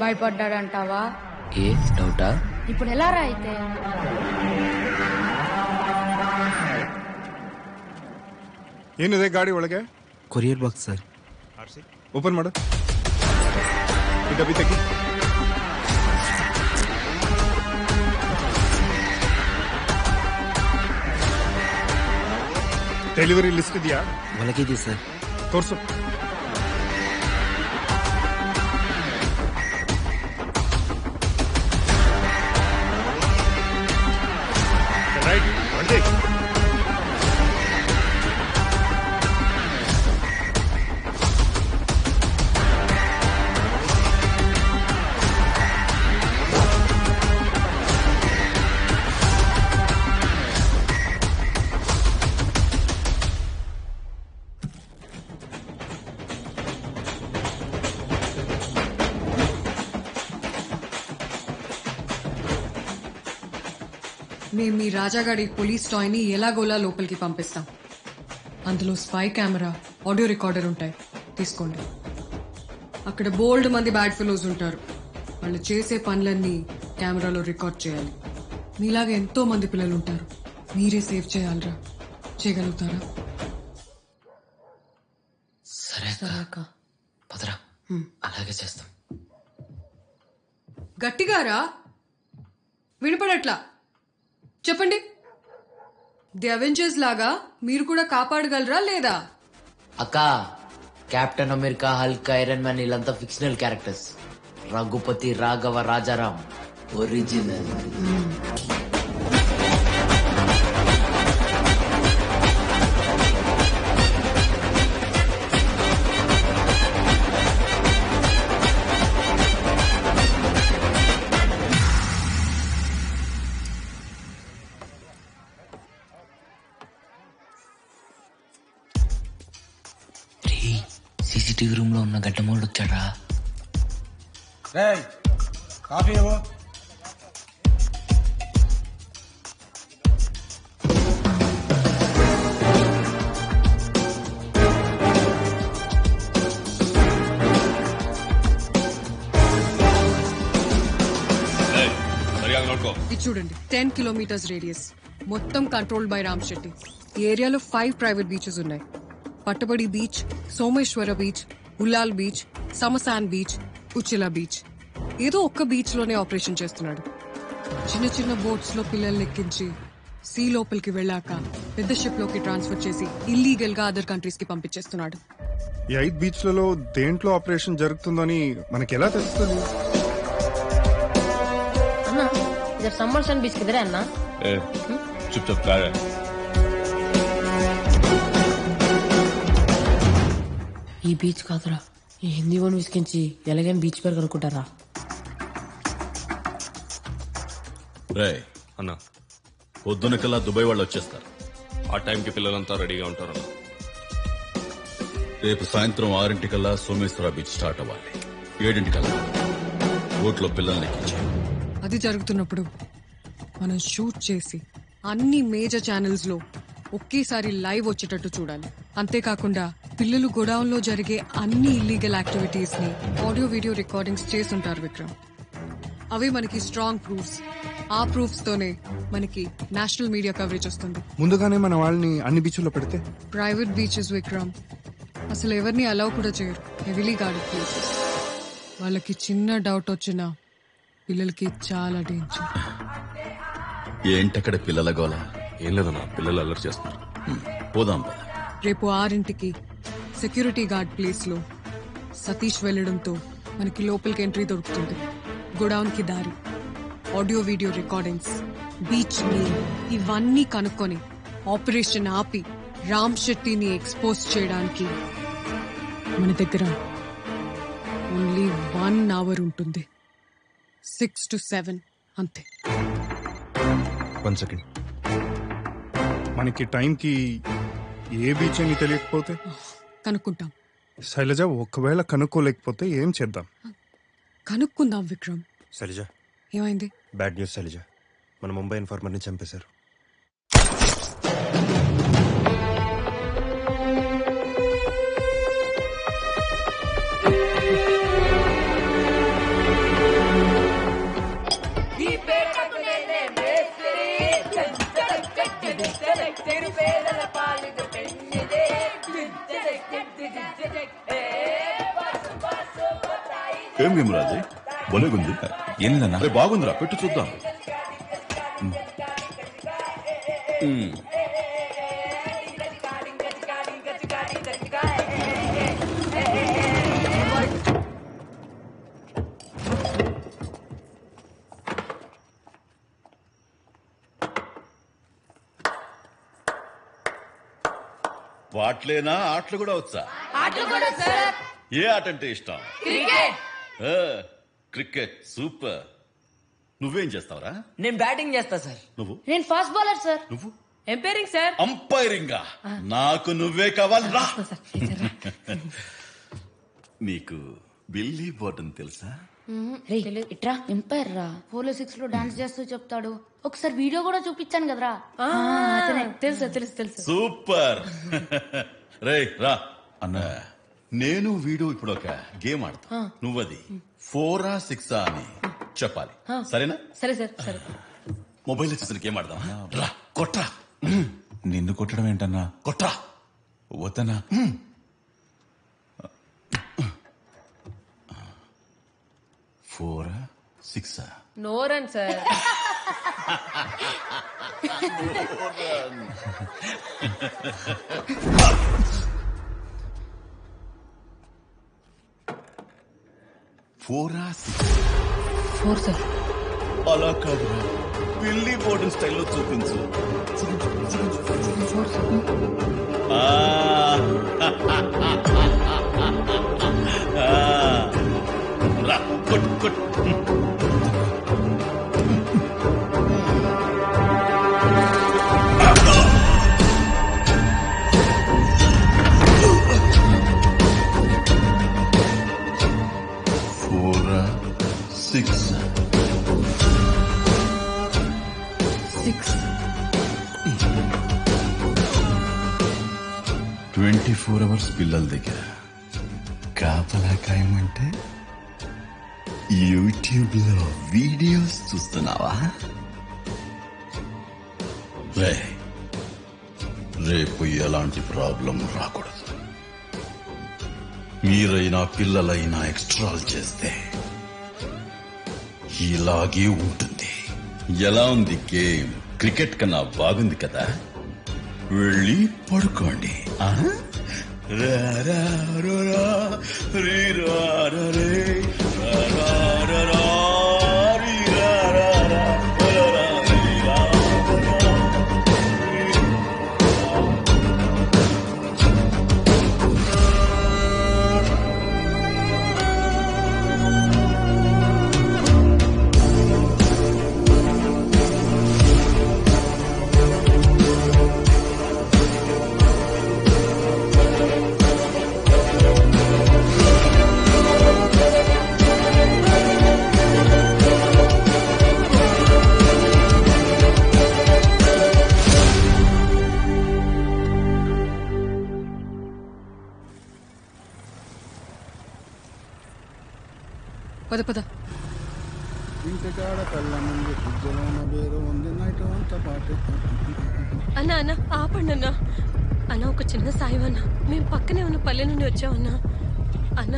భయపడ్డాడంటావా ఏ డౌటా ఇప్పుడు ఎలా రా అయితే ಏನಿದೆ ಗಾಡಿ ಒಳಗೆ ಕೊರಿಯರ್ ಬಾಕ್ಸ್ ಸರ್ ಓಪನ್ ಮಾಡು ಈ ಡಬ್ಬಿ ತೆಗಿ ಡೆಲಿವರಿ ಲಿಸ್ಟ್ ಇದೆಯಾ ಒಳಗಿದೆ ಸರ್ ತೋರ್ಸು మేము మీ రాజాగాడి పోలీస్ టాయ్ని ఎలాగోలా లోపలికి పంపిస్తాం. అందులో స్పై కెమెరా ఆడియో రికార్డర్ ఉంటాయి. తీసుకోండి. అక్కడ బోల్డ్ మంది బ్యాడ్ ఫెలోస్ ఉంటారు. వాళ్ళు చేసే పనులన్నీ కెమెరాలో రికార్డ్ చేయాలి. మీలాగా ఎంతో మంది పిల్లలు ఉంటారు. మీరే సేవ్ చేయాలరా. చేయగలుగుతారా? సరే అక్క. పదరా. అలాగే చేస్తాం. గట్టిగారా? వినపడట్లా? చెప్పండి. ది అవెంజర్స్ లాగా మీరు కూడా కాపాడగలరా లేదా? అక్క captain America Hulk Iron Man వీళ్ళంతా fictional characters Raghupati Raghava Rajaram. Original CCTV రూమ్లో ఉన్న గడ్డమోడు వచ్చాడా కాఫీ చూడండి టెన్ కిలోమీటర్స్ రేడియస్. మొత్తం కంట్రోల్డ్ బై రామ్ శెట్టి. ఈ ఏరియాలో ఫైవ్ ప్రైవేట్ బీచెస్ ఉన్నాయి. పట్టబడి beach Someshwara beach Ullal beach Samasan beach Uchila beach. ఏదో ఒక్క బీచ్లోనే ఆపరేషన్ చేస్తున్నాడు. చిన్న చిన్న బోట్స్లో పిల్లల్ని ఎక్కించి సీ లోపలికి వెళ్ళాక పెద్ద షిప్లోకి ట్రాన్స్ఫర్ చేసి ఇల్లీగల్గా అదర్ కంట్రీస్కి పంపించేస్తున్నాడు. ఈ ఐదు బీచ్లలో దేంట్లో ఆపరేషన్ జరుగుతుందని మనకి ఎలా తెలుస్తుంది? అన్న ఇది సమ్మర్సన్ బీచ్ కిదరే అన్న? చుట్టూ ఈ బీచ్ కాదురా. ఈ హిందీ వన్ విసికించి ఎలాగైనా బీచ్ పేరు కనుక్కుంటారా? రే అన్న. పొద్దున కల్లా దుబాయ్ వాళ్ళు వచ్చేస్తారు. ఆ టైంకి పిల్లలంతా రెడీగా ఉంటారు అన్న. రేపు సాయంత్రం ఆరింటికల్లా సోమేశ్వర బీచ్ స్టార్ట్ అవ్వాలి. ఏడింటికల్లా బోట్లో పిల్లల్ని అది జరుగుతున్నప్పుడు మనం షూట్ చేసి అన్ని మేజర్ ఛానల్స్లో ఒకేసారి లైవ్ వచ్చేటట్టు చూడాలి. అంతేకాకుండా పిల్లలు గోడౌన్లో జరిగే అన్ని ఇల్లీగల్ యాక్టివిటీస్ని ఆడియో వీడియో రికార్డింగ్స్ చేస్తుంటారు విక్రమ్. అవి మనకి స్ట్రాంగ్ ప్రూఫ్స్ ఆ ప్రూఫ్స్ తోనే మనకి నేషనల్ మీడియా కవరేజ్ వస్తుంది. ముందుగానే మన వాళ్ళని అన్ని బీచ్ల్లో పెడితే? Private beaches Vikram. అసలు ఎవరిని అలౌ కూడా చేయరు. హెవీలీ గార్డెడ్ ప్లేసెస్ వాళ్ళకి చిన్న డౌట్ వచ్చినా పిల్లలకి చాలా డేంజర్ ఏంటక్కడ పిల్లల గోల? ఏం లేదన్నా పిల్లలు అల్లరి చేస్తున్నారు. పోదాం పద. రేపు ఆరింటికి సెక్యూరిటీ గార్డ్ ప్లేస్లో సతీష్ వెళ్ళడంతో మనకి లోపలికి ఎంట్రీ దొరుకుతుంది. గోడౌన్కి దారి. Audio video recordings. బీచ్ ఇవన్నీ కనుక్కొని ఆపరేషన్ ఆపి రామ్ శెట్టిని ఎక్స్పోజ్ చేయడానికి మన దగ్గర ఓన్లీ వన్ అవర్ ఉంటుంది. సిక్స్ టు సెవెన్ అంతే. వన్ సెకండ్ మనకి టైంకి ఏ బీచ్ అని తెలియకపోతే? కనుక్కుంటాం. శైలజ ఒకవేళ కనుక్కోలేకపోతే ఏం చేద్దాం? కనుక్కుందాం విక్రమ్. శైలజ. ఏమైంది? Bad news Shailaja. మన ముంబై ఇన్ఫార్మర్ని చంపేశారు. तेरे గేమ్ రాజు బొలేగుంది ఏందన్నా అరే బాగుందిరా. పెట్టు చూద్దాం. మ్మ్. వాట్లేనా? ఆటలు కూడా వచ్చా? ఏ ఆట అంటే ఇష్టం? ఆ, క్రికెట్ సూపర్. నువ్వేం చేస్తావురా? నేను బ్యాటింగ్ చేస్తా సార్. నువ్వు? నేను ఫాస్ట్ బౌలర్ సార్. నువ్వు? Umpiring sir? అంపైరింగా. నాకు నువ్వే కావాలి రా. నీకు బిల్లీ బోటన్ తెలుసా? ఇట్రా ఎంపైర్ రా. ఫోర్లో సిక్స్లో డాన్స్ చేస్తూ చెప్తాడు. ఒకసారి వీడియో కూడా చూపించాను కదరా. తెలుసు తెలుసు తెలుసు. సూపర్. రే రా. అన్న నేను వీడు ఇప్పుడు ఒక గేమ్ ఆడతా. నువ్వది ఫోరా సిక్సా అని చెప్పాలి. సరేనా? సరే సార్ సరే. మొబైల్ చూసిన గేమ్ ఆడదాం రా కొట్రా. నిన్ను కొట్టడం ఏంటన్నా? కొట్రా. వద్దన్నా? ఫోరా సిక్సా? No run sir. ఫోరా four sir. అలా కాదురా. బిల్లీ బోర్డన్ స్టైల్లో చూపించు. ఆ. ఆ. రా కొట్టు కొట్టు. ఫోర్ అవర్స్ పిల్లల దగ్గర. కాపలా కాయమంటే యూట్యూబ్లో వీడియోస్ చూస్తున్నావా? రే రేపు ఎలాంటి ప్రాబ్లం రాకూడదు. మీరైనా పిల్లలైనా ఎక్స్ట్రాల్ చేస్తే ఇలాగే ఉంటుంది. ఎలా ఉంది గేమ్? క్రికెట్ కన్నా బాగుంది కదా? వెళ్ళి పడుకోండి ఆ? రా రా రా రా, రీ రా రా పద పద. ఇంటికాడ వేరు ఉంది నైట్ అంతా పాటు అన్న అన్న ఆపండి అన్న. అన్న ఒక చిన్న సాయం అన్న. మేము పక్కనే ఉన్న పల్లె నుండి వచ్చామన్నా అన్న.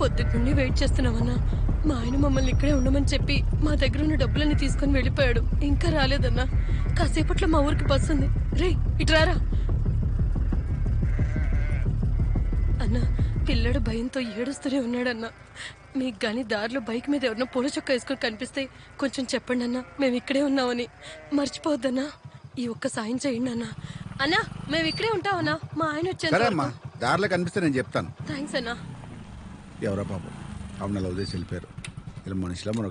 పొద్దుటి నుండి వెయిట్ చేస్తున్నామన్నా మా ఆయన మమ్మల్ని ఇక్కడే ఉండమని చెప్పి మా దగ్గర ఉన్న డబ్బులన్నీ తీసుకొని వెళ్ళిపోయాడు. ఇంకా రాలేదన్నా కాసేపట్లో మా ఊరికి బస్సు ఉంది. రే ఇట్రారా అన్నా పిల్లడు భయంతో ఏడుస్తూనే ఉన్నాడన్న. మీకు గాని దారిలో బైక్ మీద ఎవరినో పూల చొక్క వేసుకొని కనిపిస్తే కొంచెం చెప్పండి అన్న. మేము ఇక్కడే ఉన్నామని. మర్చిపోవద్దన్నా. ఈ ఒక్క సాయం చేయండి అన్న. అన్నా మేము ఇక్కడే ఉంటామన్నా మా ఆయన సరే అమ్మా వచ్చేంత దారిలో కనిపిస్తే నేను చెప్తాను. థ్యాంక్స్ అన్నా. ఎవరా పాపం అవున లవ్ చేసి వెళ్ళిపోయారు. ఇలా మనిషిలో మన